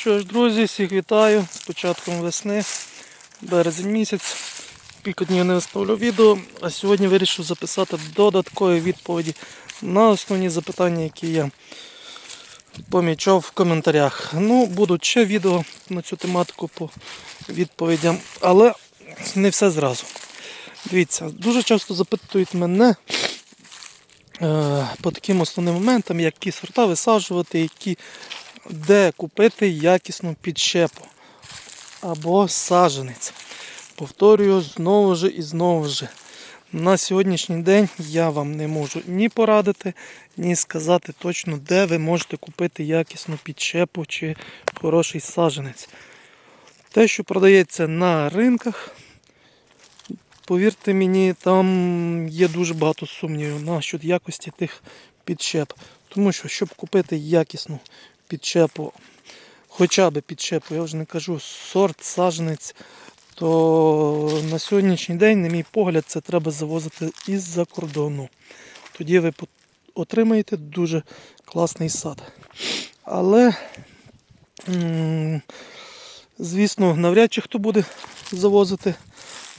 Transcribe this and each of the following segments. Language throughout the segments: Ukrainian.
Що ж, друзі, всіх вітаю з початком весни, березень місяць. Кілька днів не виставлю відео, а сьогодні вирішив записати додаткові відповіді на основні запитання, які я помічав в коментарях. Ну, будуть ще відео на цю тематику по відповідям, але не все зразу. Дивіться, дуже часто запитують мене е, по таким основним моментам, які сорта висаджувати, які, де купити якісну підщепу або саджанець. Повторюю знову ж і знову ж. На сьогоднішній день я вам не можу ні порадити, ні сказати точно, де ви можете купити якісну підщепу чи хороший саджанець. Те, що продається на ринках, повірте мені, там є дуже багато сумнівів насчет якості тих підщеп. Тому що, щоб купити якісну підщепу, хоча б підщепу, я вже не кажу сорт, саджанець, то на сьогоднішній день, на мій погляд, це треба завозити із-за кордону. Тоді ви отримаєте дуже класний сад. Але, звісно, навряд чи хто буде завозити.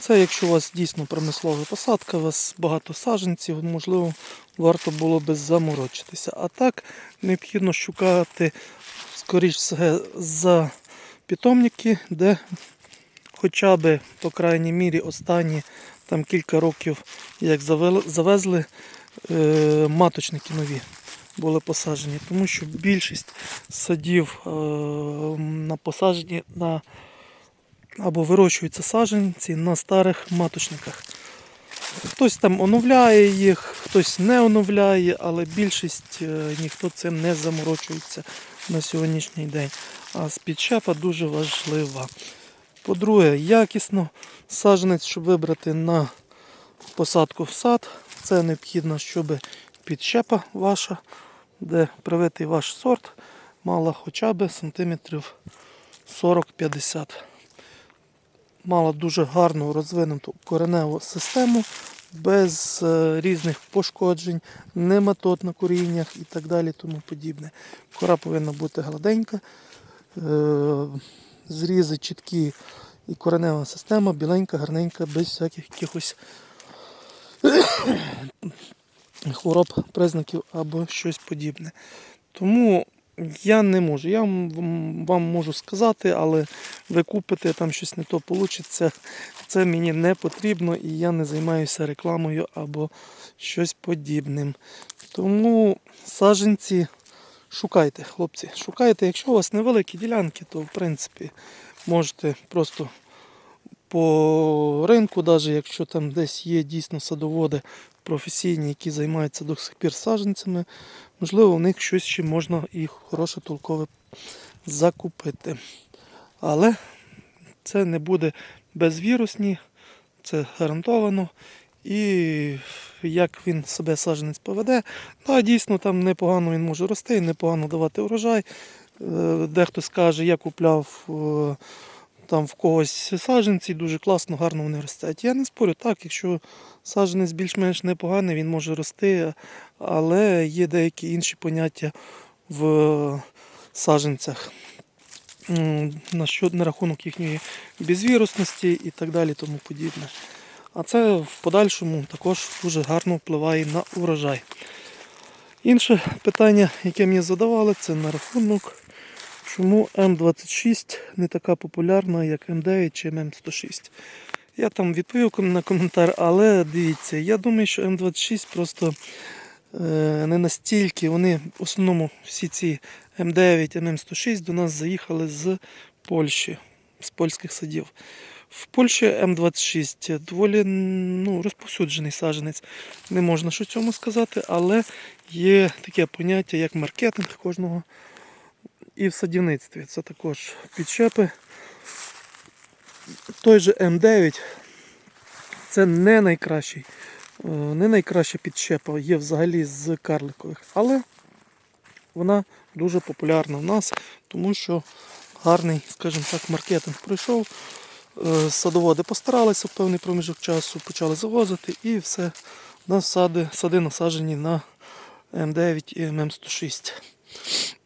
Це якщо у вас дійсно промислова посадка, у вас багато саджанців, можливо, варто було би заморочитися. А так необхідно шукати, скоріш все, за питомники, де хоча б, по крайній мірі, останні там кілька років, як завезли е, маточники нові були посаджені. Тому що більшість садів е, на посаджені на або вирощуються саджанці на старих маточниках. Хтось там оновляє їх, хтось не оновляє, але більшість е, ніхто цим не заморочується на сьогоднішній день. А спідщепа дуже важлива. По-друге, якісно саджанець, щоб вибрати на посадку в сад, це необхідно, щоб підщепа ваша, де привитий ваш сорт, мала хоча б сантиметрів 40-50 мала дуже гарну розвинуту кореневу систему без е, різних пошкоджень, нематод на коріннях і так далі. Тому подібне. Кора повинна бути гладенька, е, зрізи чіткі і коренева система біленька, гарненька, без всяких якихось хвороб, признаків або щось подібне. Тому я не можу. Я вам можу сказати, але ви купите там щось не то вийде. Це мені не потрібно і я не займаюся рекламою або щось подібним. Тому саджанці шукайте, хлопці. Шукайте, якщо у вас невеликі ділянки, то в принципі можете просто по ринку, навіть якщо там десь є дійсно садоводи професійні, які займаються до сих пір саджанцями, можливо, у них щось ще можна і хороше толкове закупити. Але це не буде безвірусні, це гарантовано. І як він себе саджанець поведе, да, дійсно там непогано він може рости, непогано давати урожай. Е, Дехто скаже, я купляв е, там в когось саджанці, дуже класно, гарно вони ростять. Я не спорю, так, якщо саджанець більш-менш непоганий, він може рости, але є деякі інші поняття в саджанцях. На, що, на рахунок їхньої безвірусності і так далі, тому подібне. А це в подальшому також дуже гарно впливає на урожай. Інше питання, яке мені задавали, це на рахунок, чому М26 не така популярна, як М9 чи М106. Я там відповів на коментар, але дивіться, я думаю, що М26 просто е, не настільки. Вони в основному всі ці М9, М106 до нас заїхали з Польщі, з польських садів. В Польщі М26 доволі ну, розповсюджений саджанець. Не можна що цьому сказати, але є таке поняття, як маркетинг кожного. І в садівництві. Це також підщепи. Той же М9 це не найкращий, е, не найкраща підщепа є взагалі з карликових, але вона дуже популярна в нас, тому що гарний, скажімо так, маркетинг пройшов. Е, Садоводи постаралися в певний проміжок часу, почали завозити і все. У нас сади, сади насаджені на М9 і ММ106.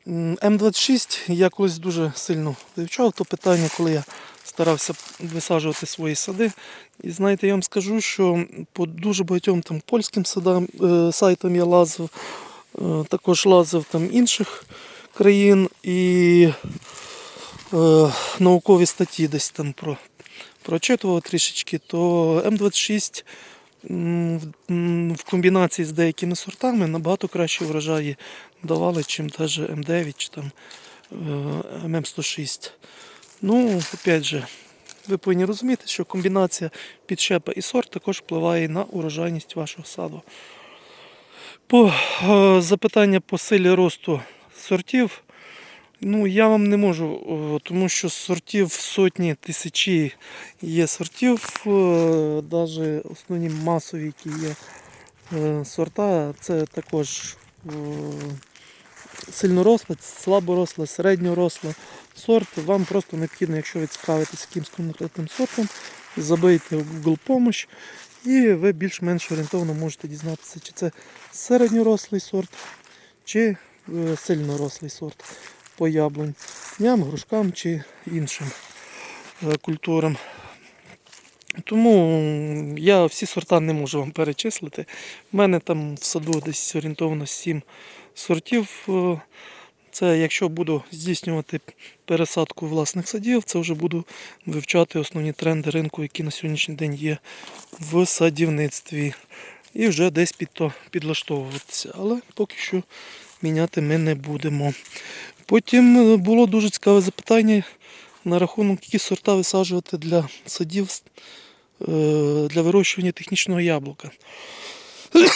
М, М26 я колись дуже сильно вивчав то питання, коли я старався висаджувати свої сади. І знаєте, я вам скажу, що по дуже багатьом там польським садам, е, сайтам я лазив, е, також лазив там інших країн і е, наукові статті десь там про, прочитував трішечки, то М26 м, в- комбінації з деякими сортами набагато кращі врожаї давали, чим теж М9 чи там е, ММ106. Ну, опять же, ви повинні розуміти, що комбінація підщепа і сорт також впливає на урожайність вашого саду. По е, запитання по силі росту сортів. Ну, я вам не можу, тому що сортів сотні, тисячі є сортів, навіть основні масові, які є е, сорта, це також е, сильноросле, слаборосле, середньоросле сорт. Вам просто необхідно, якщо ви цікавитесь якимсь конкретним сортом, забийте в Google помощь і ви більш-менш орієнтовно можете дізнатися, чи це середньорослий сорт, чи е, сильнорослий сорт по яблунь, ням, грушкам чи іншим е, культурам. Тому я всі сорта не можу вам перечислити. У мене там в саду десь орієнтовно 7 сортів. Е, Це якщо буду здійснювати пересадку власних садів, це вже буду вивчати основні тренди ринку, які на сьогоднішній день є в садівництві. І вже десь під то підлаштовуватися. Але поки що міняти ми не будемо. Потім е, було дуже цікаве запитання на рахунок, які сорта висаджувати для садів е, для вирощування технічного яблука.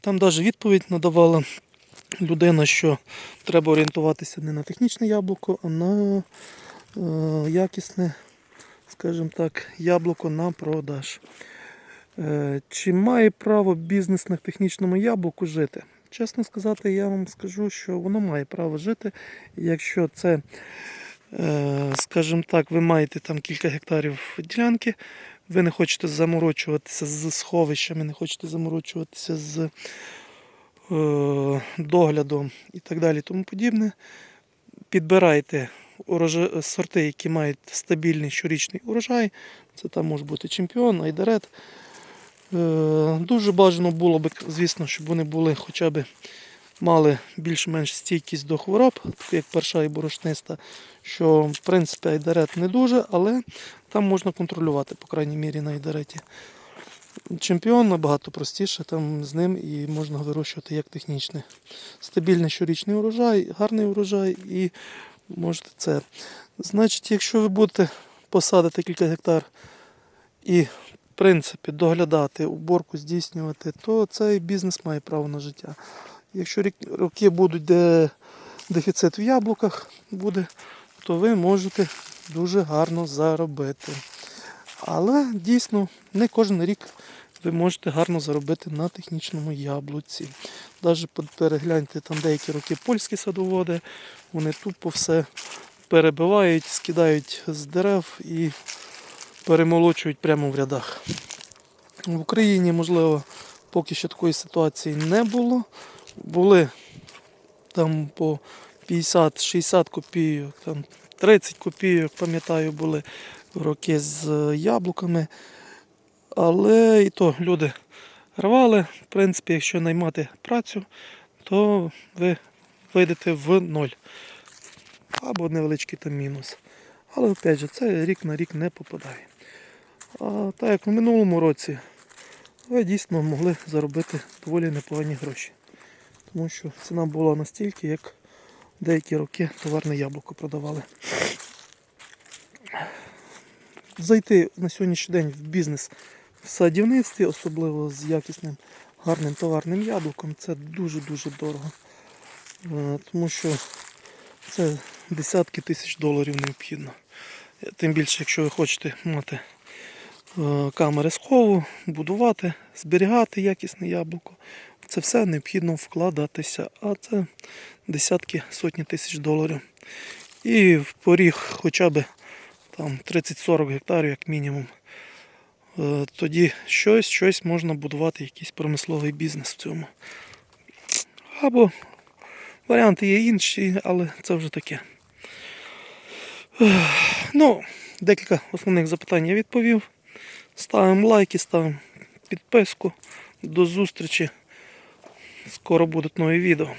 Там навіть відповідь надавала людина, що треба орієнтуватися не на технічне яблуко, а на е, якісне, скажімо так, яблуко на продаж. Чи має право бізнес на технічному яблуку жити? Чесно сказати, я вам скажу, що воно має право жити, якщо це, е, скажімо так, ви маєте там кілька гектарів ділянки, ви не хочете заморочуватися з сховищами, не хочете заморочуватися з е, доглядом і так далі, тому подібне. Підбирайте сорти, які мають стабільний щорічний урожай. Це там може бути чемпіон, айдарет. Е, Дуже бажано було б, звісно, щоб вони були хоча б мали більш-менш стійкість до хвороб, як перша і борошниста, що в принципі айдарет не дуже, але там можна контролювати, по крайній мірі, на айдареті. Чемпіон набагато простіше, там з ним і можна вирощувати як технічний. Стабільний щорічний урожай, гарний урожай і можете це. Значить, якщо ви будете посадити кілька гектар і принципі доглядати, уборку здійснювати, то цей бізнес має право на життя. Якщо роки будуть, де дефіцит в яблуках буде, то ви можете дуже гарно заробити. Але дійсно не кожен рік ви можете гарно заробити на технічному яблуці. Навіть перегляньте там деякі роки польські садоводи, вони тупо все перебивають, скидають з дерев і перемолочують прямо в рядах. В Україні, можливо, поки що такої ситуації не було. Були там по 50-60 копійок, там 30 копійок, пам'ятаю, були роки з яблуками. Але і то люди рвали. В принципі, якщо наймати працю, то ви вийдете в ноль. Або невеличкий там мінус. Але опять же, це рік на рік не попадає. А так як у минулому році, ви дійсно могли заробити доволі непогані гроші. Тому що ціна була настільки, як деякі роки товарне яблуко продавали. Зайти на сьогоднішній день в бізнес в садівництві, особливо з якісним гарним товарним яблуком, це дуже-дуже дорого. Е, Тому що це десятки тисяч доларів необхідно. Тим більше, якщо ви хочете мати камери схову, будувати, зберігати якісне яблуко. Це все необхідно вкладатися, а це десятки сотні тисяч доларів. І в поріг хоча б там 30-40 гектарів, як мінімум. Е, Тоді щось, щось можна будувати, якийсь промисловий бізнес в цьому. Або Варіанти є інші, але це вже таке. Ну, декілька основних запитань я відповів. Ставимо лайки, ставимо підписку. До зустрічі. Скоро будуть нові відео.